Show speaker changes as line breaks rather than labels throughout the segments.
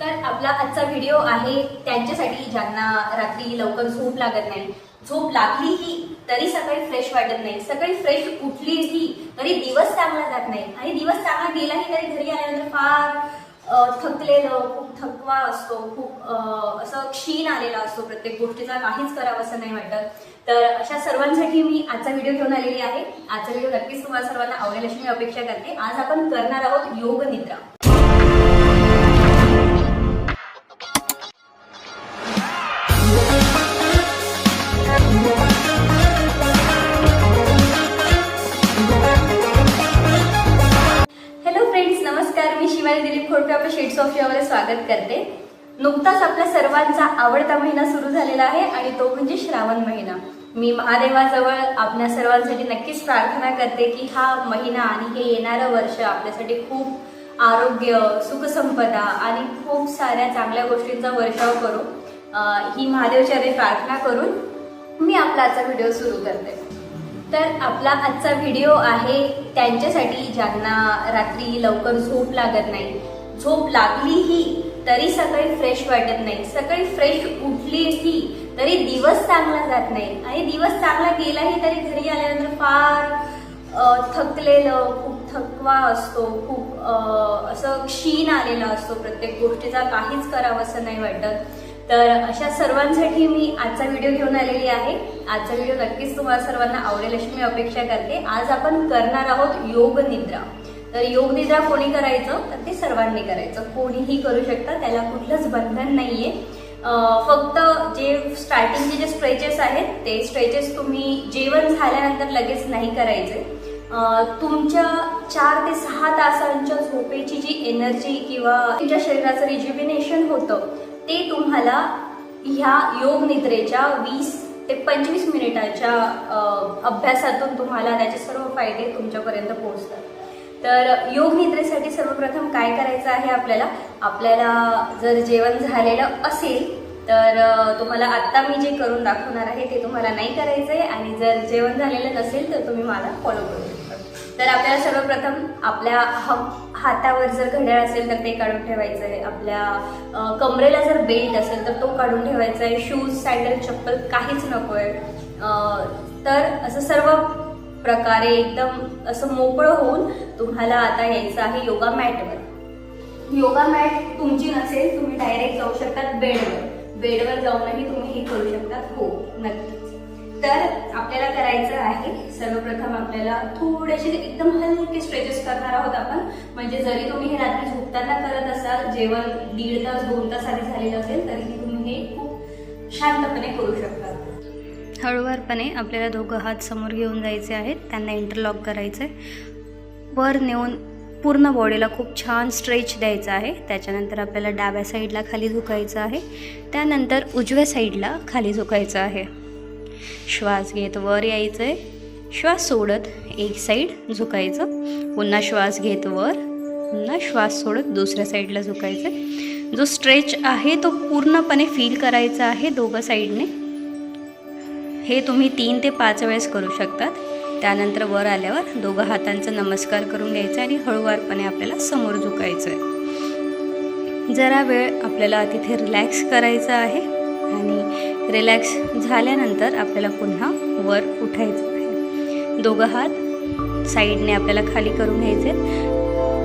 तर आपला आजचा व्हिडिओ आहे त्यांच्यासाठी ज्यांना रात्री लवकर झोप लागत नाही. झोप लागलीही तरी सकाळी फ्रेश वाटत नाही. सकाळी फ्रेश उठलीही तरी दिवस चांगला जात नाही. आणि दिवस चांगला गेलाही तरी घरी आल्यानंतर फार थकलेलं खूप थकवा असतो खूप असं क्षीण आलेला असतो. प्रत्येक गोष्टीचा काहीच करावं असं नाही वाटत. तर अशा सर्वांसाठी मी आजचा व्हिडिओ घेऊन आलेली आहे. आजचा व्हिडिओ नक्कीच तुम्हाला सर्वांना आवडेल अशी मी अपेक्षा करते. आज आपण करणार आहोत योग निद्रा. नुकताच आपल्या सर्वांचा आवडता महिना सुरू झालेला आहे आणि तो म्हणजे श्रावण महिना. मी महादेवाजवळ आपल्या सर्वांसाठी नक्कीच प्रार्थना करते की हा महिना आणि हे येणारं वर्ष आपल्यासाठी खूप आरोग्य सुखसंपदा आणि खूप साऱ्या चांगल्या गोष्टींचा वर्षाव करू. ही महादेवचरणी प्रार्थना करून मी आपला आजचा व्हिडिओ सुरू करते. तर आपला आजचा व्हिडिओ आहे त्यांच्यासाठी ज्यांना रात्री लवकर झोप लागत नाही. झोप लागलीही तरी सकाळी फ्रेश वाटत नाही. सकाळी फ्रेश उठलीही तरी दिवस चांगला जात नाही. आणि दिवस चांगला गेलाही तरी घरी आल्यानंतर फार थकलेलं खूप थकवा असतो खूप असं क्षीण आलेला असतो. प्रत्येक गोष्टीचा काहीच करावं असं नाही वाटत. तर अशा सर्वांसाठी मी आजचा व्हिडिओ घेऊन आलेली आहे. आजचा व्हिडिओ नक्कीच तुम्हाला सर्वांना आवडेल अशी मी अपेक्षा करते. आज आपण करणार आहोत योग निद्रा. तर योग निद्रा कोणी करायचं तर ते सर्वांनी करायचं. कोणीही करू शकतं त्याला कुठलंच बंधन नाहीये. फक्त जे स्टार्टिंगचे जे स्ट्रेचेस आहेत ते स्ट्रेचेस तुम्ही जेवण झाल्यानंतर लगेच नाही करायचे. तुमच्या चार ते सहा तासांच्या झोपेची जी एनर्जी किंवा तुमच्या शरीराचं रिज्युबिनेशन होतं ते तुम्हाला ह्या योग निद्रेच्या वीस ते पंचवीस मिनिटाच्या अभ्यासातून तुम्हाला त्याचे सर्व फायदे तुमच्यापर्यंत पोहोचतात. तर योग निद्रेसाठी सर्वप्रथम काय करायचं आहे आपल्याला? आपल्याला जर जेवण झालेलं असेल तर तुम्हाला आत्ता मी जे करून दाखवणार आहे ते तुम्हाला नाही करायचं आहे आणि जर जेवण झालेलं नसेल तर तुम्ही मला फॉलो करू शकता. तर आपल्याला सर्वप्रथम आपल्या ह- हातावर जर घड्याळ असेल तर ते काढून ठेवायचं आहे. आपल्या कमरेला जर बेल्ट असेल तर तो काढून ठेवायचा आहे. शूज सँडल चप्पल काहीच नको आहे तर असं सर्व प्रकारे एकदम असं मोकळं होऊन तुम्हाला आता यायचं आहे योगा मॅटवर. योगा मॅट तुमची नसेल तुम्ही डायरेक्ट जाऊ शकतात बेडवर. बेडवर जाऊनही तुम्ही हे करू शकतात. हो नक्कीच. तर आपल्याला करायचं आहे सर्वप्रथम आपल्याला थोडेसे एकदम हलके स्ट्रेचेस करणार आहोत आपण. म्हणजे जरी तुम्ही हे रात्री झोपताना करत असाल जेवण दीड तास दोन तास आधी झालेलं असेल तरीही तुम्ही हे खूप शांतपणे करू शकता.
हळूवारपणे आपल्याला दोघं हात समोर घेऊन जायचे आहेत. त्यांना इंटरलॉक करायचं आहे वर नेऊन पूर्ण बॉडीला खूप छान स्ट्रेच द्यायचा आहे. त्याच्यानंतर आपल्याला डाव्या साईडला खाली झुकायचं आहे. त्यानंतर उजव्या साईडला खाली झुकायचं आहे. श्वास घेत वर यायचं आहे श्वास सोडत एक साईड झुकायचं. पुन्हा श्वास घेत वर. पुन्हा श्वास सोडत दुसऱ्या साईडला झुकायचं. आहे जो स्ट्रेच आहे तो पूर्णपणे फील करायचा आहे दोघं साईडने हे तुम्ही तीन ते पाच वेळेस करू शकतात. त्यानंतर वर आल्यावर दोघं हातांचा नमस्कार करून घ्यायचा आणि हळूवारपणे आपल्याला समोर झुकायचं आहे जरा वेळ आपल्याला तिथे रिलॅक्स करायचा आहे आणि रिलॅक्स झाल्यानंतर आपल्याला पुन्हा वर उठायचं आहे. दोघं हात साईडने आपल्याला खाली करून घ्यायचे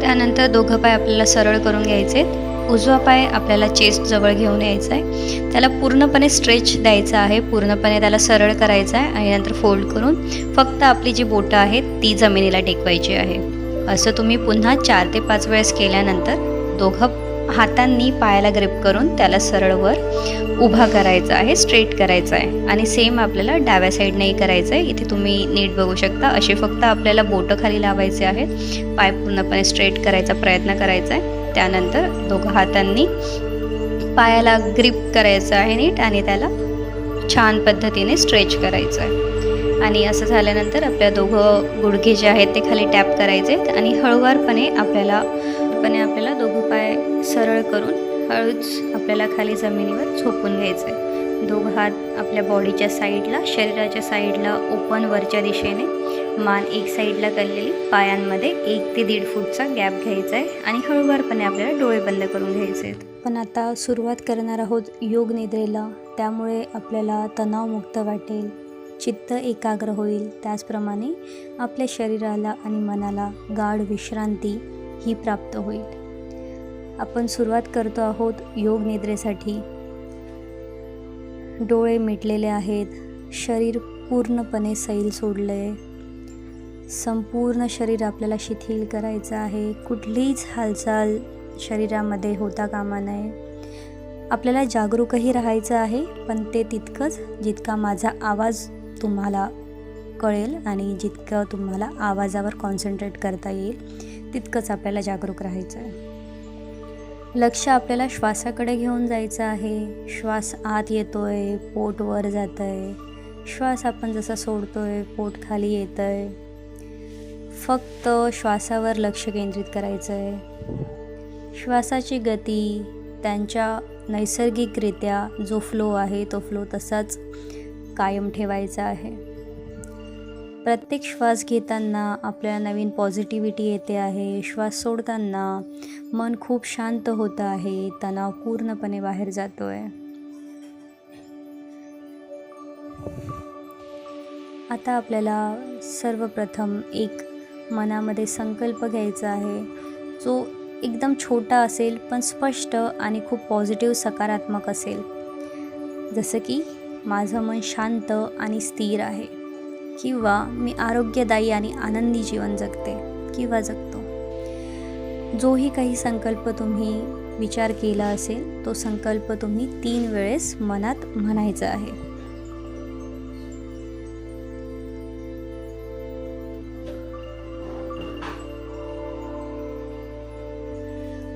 त्यानंतर दोघं पाय आपल्याला सरळ करून घ्यायचे उजवा पाय आपल्याला चेस्ट जवळ घेऊन यायचा आहे त्याला पूर्णपणे स्ट्रेच द्यायचा आहे. पूर्णपणे त्याला सरळ करायचं आहे आणि नंतर फोल्ड करून फक्त आपली जी बोटं आहेत ती जमिनीला टेकवायची आहे. असं तुम्ही पुन्हा चार ते पाच वेळेस केल्यानंतर दोघं हातांनी पायाला ग्रिप करून त्याला सरळवर उभा करायचा आहे स्ट्रेट करायचा आहे. आणि सेम आपल्याला डाव्या साईडनेही करायचं आहे इथे तुम्ही नीट बघू शकता. असे फक्त आपल्याला बोटं खाली लावायचे आहेत. पाय पूर्णपणे स्ट्रेट करायचा प्रयत्न करायचा आहे त्यानंतर दोघं हातांनी पायाला ग्रिप करायचं आहे नीट आणि त्याला छान पद्धतीने स्ट्रेच करायचं आहे आणि असं झाल्यानंतर आपल्या दोघं गुडघे जे आहेत ते खाली टॅप करायचे आहेत आणि हळूवारपणे आपल्याला पणे आपल्याला दोघं पाय सरळ करून हळूच आपल्याला खाली जमिनीवर झोपून घ्यायचं आहे दोघं हात आपल्या बॉडीच्या साईडला शरीराच्या साईडला ओपन वरच्या दिशेने मान एक साईडला करलेली पायांमध्ये एक ते दीड फूटचा गॅप घ्यायचा आहे आणि हळूवारपणे आपल्याला डोळे बंद करून घ्यायचे आहेत. पण आता सुरुवात करणार आहोत योग निद्रेला. त्यामुळे आपल्याला तणावमुक्त वाटेल चित्त एकाग्र होईल. त्याचप्रमाणे आपल्या शरीराला आणि मनाला गाढ विश्रांती ही प्राप्त होईल. आपण सुरुवात करतो आहोत योग निद्रेसाठी. डोळे मिटलेले आहेत शरीर पूर्णपणे सैल सोडलं आहे संपूर्ण शरीर आपल्याला शिथिल करायचं आहे. कुठलीच हालचाल शरीरामध्ये होता कामा नये. आपल्याला जागरूकही राहायचं आहे पण ते तितकंच जितका माझा आवाज तुम्हाला कळेल आणि जितकं तुम्हाला आवाजावर कॉन्सन्ट्रेट करता येईल तितकंच आपल्याला जागरूक राहायचं आहे. लक्ष आपल्याला श्वासाकडे घेऊन जायचं आहे. श्वास आत येतो आहे पोट वर जात आहे श्वास आपण जसा सोडतोय पोट खाली येतं आहे फक्त श्वासावर लक्ष केंद्रित करायचं आहे श्वासाची गती त्यांच्या नैसर्गिकरित्या जो फ्लो आहे तो फ्लो तसाच कायम ठेवायचा आहे. प्रत्येक श्वास घेताना आपल्याला नवीन पॉझिटिव्हिटी येते आहे. श्वास सोडताना मन खूप शांत होतं आहे. तणाव पूर्णपणे बाहेर जातो आहे आता आपल्याला सर्वप्रथम एक मनामध्ये संकल्प घ्यायचा आहे. जो एकदम छोटा असेल पण स्पष्ट आणि खूप पॉझिटिव्ह सकारात्मक असेल. जसं की माझं मन शांत आणि स्थिर आहे. किंवा मी आरोग्यदायी आणि आनंदी जीवन जगते किंवा जगतो. जोही काही संकल्प तुम्ही विचार केला असेल तो संकल्प तुम्ही तीन वेळेस मनात म्हणायचा आहे.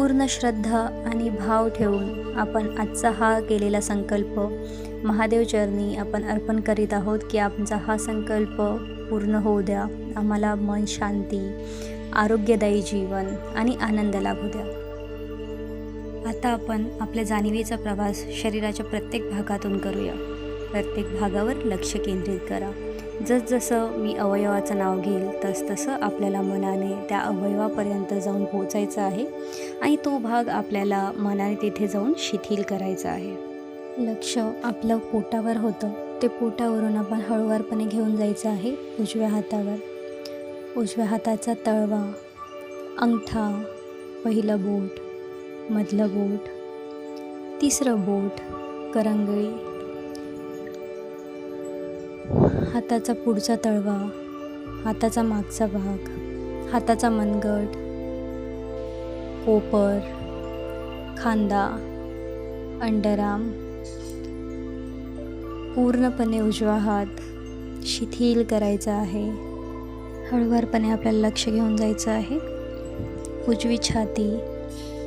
पूर्ण श्रद्धा आणि भाव ठेवून आपण आजचा हा केलेला संकल्प महादेव चरणी आपण अर्पण करीत आहोत की आमचा हा संकल्प पूर्ण होऊ द्या. आम्हाला मन शांती आरोग्यदायी जीवन आणि आनंद लाभू द्या. आता आपण आपल्या जाणिवेचा प्रवास शरीराच्या प्रत्येक भागातून करूया. प्रत्येक भागावर लक्ष केंद्रित करा. जसजसं मी अवयवाचं नाव घेईल तसतसं आपल्याला मनाने त्या अवयवापर्यंत जाऊन पोचायचं आहे आणि तो भाग आपल्याला मनाने तिथे जाऊन शिथिल करायचा आहे. लक्ष आपलं पोटावर होतं. ते पोटावरून आपण हळूवारपणे घेऊन जायचं आहे उजव्या हातावर. उजव्या हाताचा तळवा अंगठा पहिलं बोट मधलं बोट तिसरं बोट करंगळी हाताचा पुढचा तळवा हाताचा मागचा भाग हाताचा मनगट कोपर खांदा अंडराम पूर्णपणे उजवा हात शिथिल करायचा आहे. हळूवारपणे आपल्याला लक्ष घेऊन जायचं आहे. उजवी छाती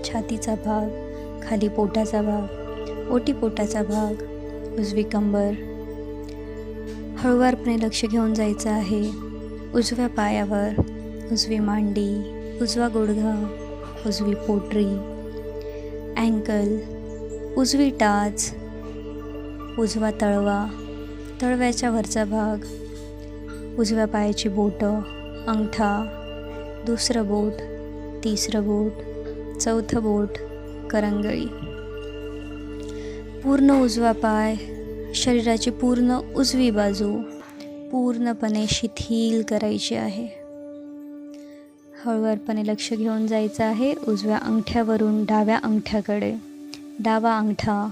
छातीचा भाग खाली पोटाचा भाग ओटीपोटाचा भाग उजवी कंबर हळूवारपणे लक्ष घेऊन जायचं आहे. उजव्या पायावर उजवी मांडी उजवा गुडघा उजवी पोटरी. अँकल उजवी टाच उजवा तळवा तळव्याच्या वरचा भाग उजव्या पायाची बोटं अंगठा दुसरं बोट तिसरं बोट चौथं बोट करंगळी. पूर्ण उजवा पाय शरीराची पूर्ण उजवी बाजू पूर्णपणे शिथिल करायची आहे. हळूवारपणे लक्ष घेऊन जायचं आहे उजव्या अंगठ्यावरून डाव्या अंगठ्याकडे. डावा अंगठा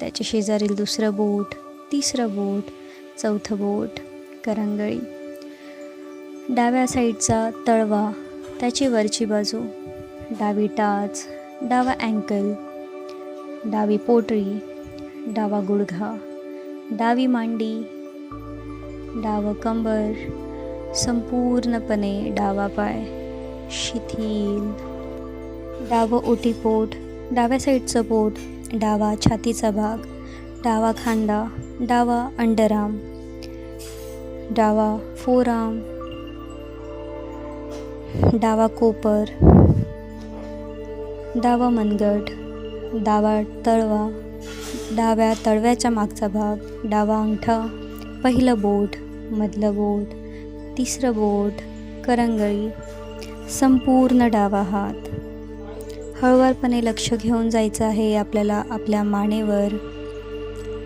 त्याच्या शेजारील दुसरं बोट तिसरं बोट चौथं बोट करंगळी. डाव्या साईडचा तळवा त्याची वरची बाजू. डावी टाच डावा अँकल. डावी पोटरी डावा गुडघा. डावी मांडी डावं कंबर संपूर्णपणे डावा पाय शिथिल. डावं ओटीपोट डाव्या साईडचं पोट डावा छातीचा भाग डावा खांदा डावा अंडरआर्म डावा फोरआर्म डावा कोपर डावा मनगट डावा तळवा डाव्या तळव्याच्या मागचा भाग डावा अंगठा पहिलं बोट मधलं बोट तिसरं बोट करंगळी संपूर्ण डावा हात. हळवारपणे लक्ष घेऊन जायचं आहे आपल्याला आपल्या मानेवर.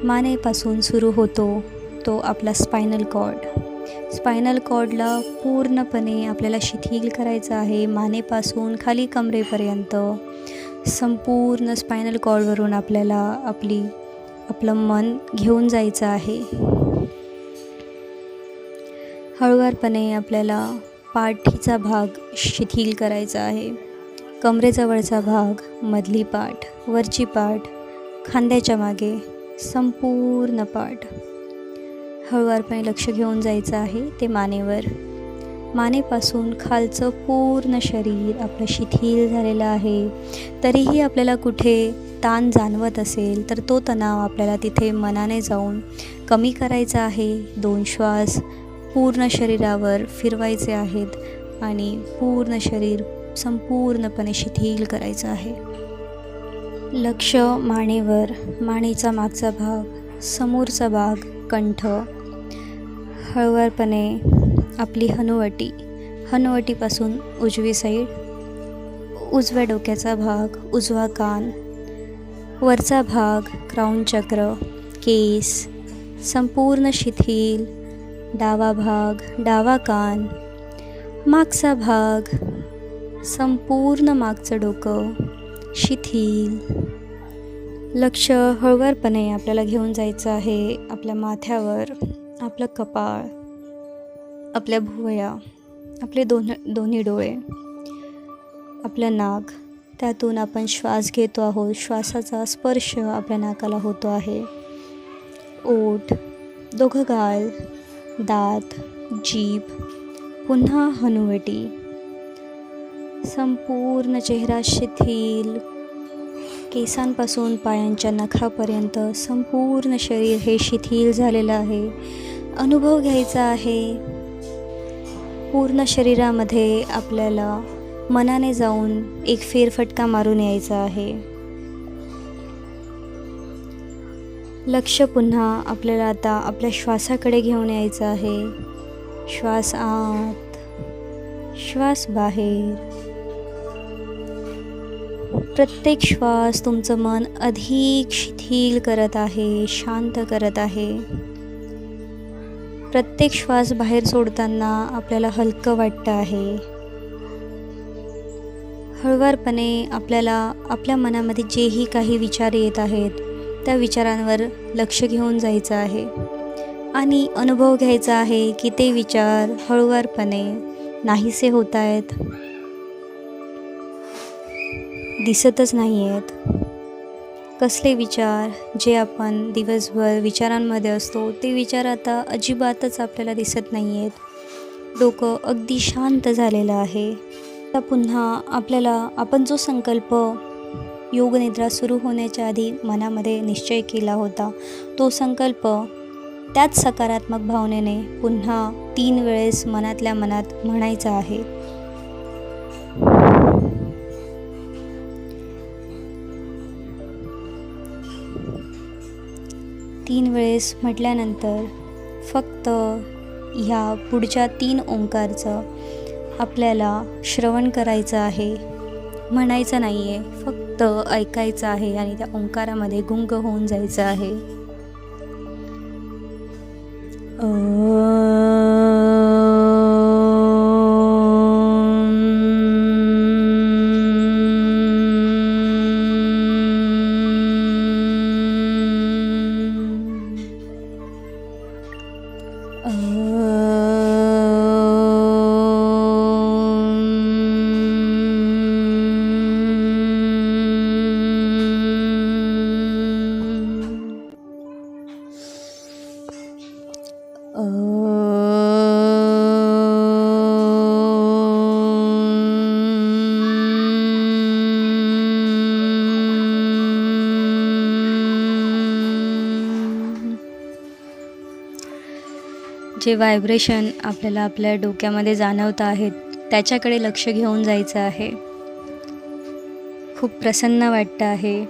मानेपासून सुरू होतो तो आपला स्पायनल कॉर्ड स्पायनल कॉर्डला पूर्णपणे आपल्याला शिथिल करायचं आहे मानेपासून खाली कमरेपर्यंत. संपूर्ण स्पायनल कॉर्डवरून आपल्याला आपली आपलं मन घेऊन जायचं आहे. हळुवारपणे आपल्याला पाठीचा भाग शिथिल करायचा आहे. कमरेजवळचा भाग मधली पाठ वरची पाठ खांद्याच्या मागे संपूर्ण पाठ. हळुवारपणे लक्ष घेऊन जायचं आहे ते मानेवर. मानेपासून खालचं पूर्ण शरीर आपलं शिथिल झालेलं आहे. तरीही आपल्याला कुठे ताण जाणवत असेल तर तो तणाव आपल्याला तिथे मनाने जाऊन कमी करायचा आहे. दोन श्वास पूर्ण शरीरावर फिरवायचे आहेत आणि पूर्ण शरीर संपूर्णपणे शिथिल करायचं आहे. लक्ष मानेवर मानेचा मागचा भाग समोरचा भाग कंठ हळवरपणे आपली हनुवटी. हनुवटीपासून उजवी साईड. उजव्या डोक्याचा भाग उजवा कान. वरचा भाग क्राऊन चक्र केस. संपूर्ण शिथिल. डावा भाग डावा कान. मागचा भाग संपूर्ण मागचं डोकं शिथिल. लक्ष हळुवारपणे आपल्याला घेऊन जायचं आहे आपल्या माथ्यावर आपलं कपाळ. आपल्या भुवया आपले दोन दोन्ही डोळे आपलं नाक त्यातून आपण श्वास घेतो आहोत. श्वासाचा स्पर्श आपल्या नाकाला होतो आहे. ओठ दोघं गाल दात जीभ पुन्हा हनुवटी. संपूर्ण चेहरा शिथिल. केसांपासून पायांच्या नखापर्यंत संपूर्ण शरीर हे शिथिल झालेलं आहे. अनुभव घ्यायचा आहे. पूर्ण शरीरामध्ये आपल्याला मनाने जाऊन एक फेरफटका मारून यायचा आहे. लक्ष पुन्हा आपल्याला आता आपल्या श्वासाकडे घेऊन यायचं आहे. श्वास आत. श्वास बाहेर. प्रत्येक श्वास तुमचं मन अधिक शिथिल करत आहे शांत करत आहे. प्रत्येक श्वास बाहेर सोडताना आपल्याला हलकं वाटतं आहे. हळुवारपणे आपल्याला आपल्या मनामध्ये जेही काही विचार येत आहेत त्या विचारांवर लक्ष घेऊन जायचं आहे. आणि अनुभव घ्यायचा आहे की ते विचार हळुवारपणे नाहीसे होत आहेत. दिसतच नाही आहेत कसले विचार जे आपण दिवसभर विचारांमध्ये असतो ते विचार आता अजिबातच आपल्याला दिसत नाही आहेत डोकं अगदी शांत झालेलं आहे. आता पुन्हा आपल्याला आपण जो संकल्प योगनिद्रा सुरू होण्याच्या आधी मनामध्ये निश्चय केला होता तो संकल्प त्याच सकारात्मक भावनेने पुन्हा तीन वेळेस मनातल्या मनात म्हणायचा आहे. तीन वेळेस म्हटल्यानंतर फक्त ह्या पुढच्या तीन ओंकारचं आपल्याला श्रवण करायचं आहे. म्हणायचं नाही आहे फक्त ऐकायचं आहे आणि त्या ओंकारामध्ये गुंग होऊन जायचं आहे. जे व्हायब्रेशन आपल्याला आपल्या डोक्यामध्ये जाणवत आहेत त्याच्याकडे लक्ष घेऊन जायचं आहे. खूप प्रसन्न वाटतं आहे.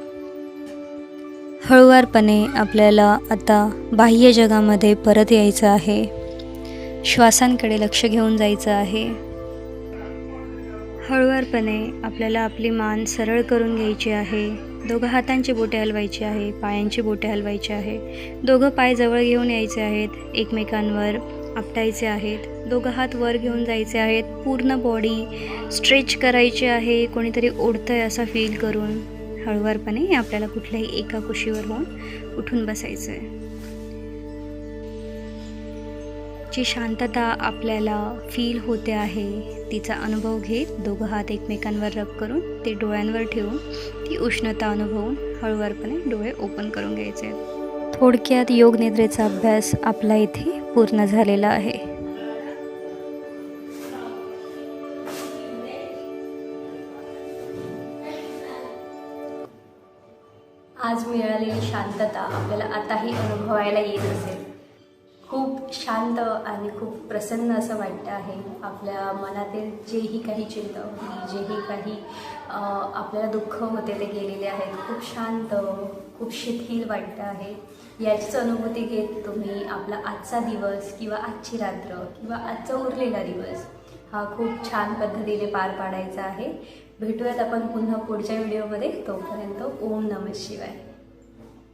हळुवारपणे आपल्याला आता बाह्य जगामध्ये परत यायचं आहे. श्वासांकडे लक्ष घेऊन जायचं आहे. हळुवारपणे आपल्याला आपली मान सरळ करून घ्यायची आहे. दोघं हातांची बोटे हलवायची आहे पायांची बोटे हलवायची आहे. दोघं पाय जवळ घेऊन यायचे आहेत एकमेकांवर आपटायचे आहेत. दोघं हात वर घेऊन जायचे आहेत पूर्ण बॉडी स्ट्रेच करायची आहे कोणीतरी ओढतं आहे असा फील करून. हळूवारपणे आपल्याला कुठल्याही एका कुशीवर होऊन उठून बसायचं आहे जी शांतता आपल्याला फील होते आहे तिचा अनुभव घेत दोघं हात एकमेकांवर रब करून ते डोळ्यांवर ठेवून ती उष्णता अनुभवून हळूवारपणे डोळे ओपन करून घ्यायचे. थोडक्यात योग निद्रेचा अभ्यास आपला इथे पूर्ण झालेला आहे.
आज मिळालेली शांतता आपल्याला आताही अनुभवायला येत असेल. खूप शांत आणि खूप प्रसन्न असं वाटतं आहे. आपल्या मनातील जेही काही चिंता होती जेही काही आपल्याला दुःख होते ते गेलेले आहेत. खूप शांत खूप शिथिल वाटतं आहे. याचीच अनुभूती घेत तुम्ही आपला आजचा दिवस किंवा आजची रात्र किंवा आजचा उरलेला दिवस हा खूप छान पद्धतीने पार पाडायचा आहे. भेटूयात आपण पुन्हा पुढच्या व्हिडिओमध्ये. तोपर्यंत ओम नमः शिवाय.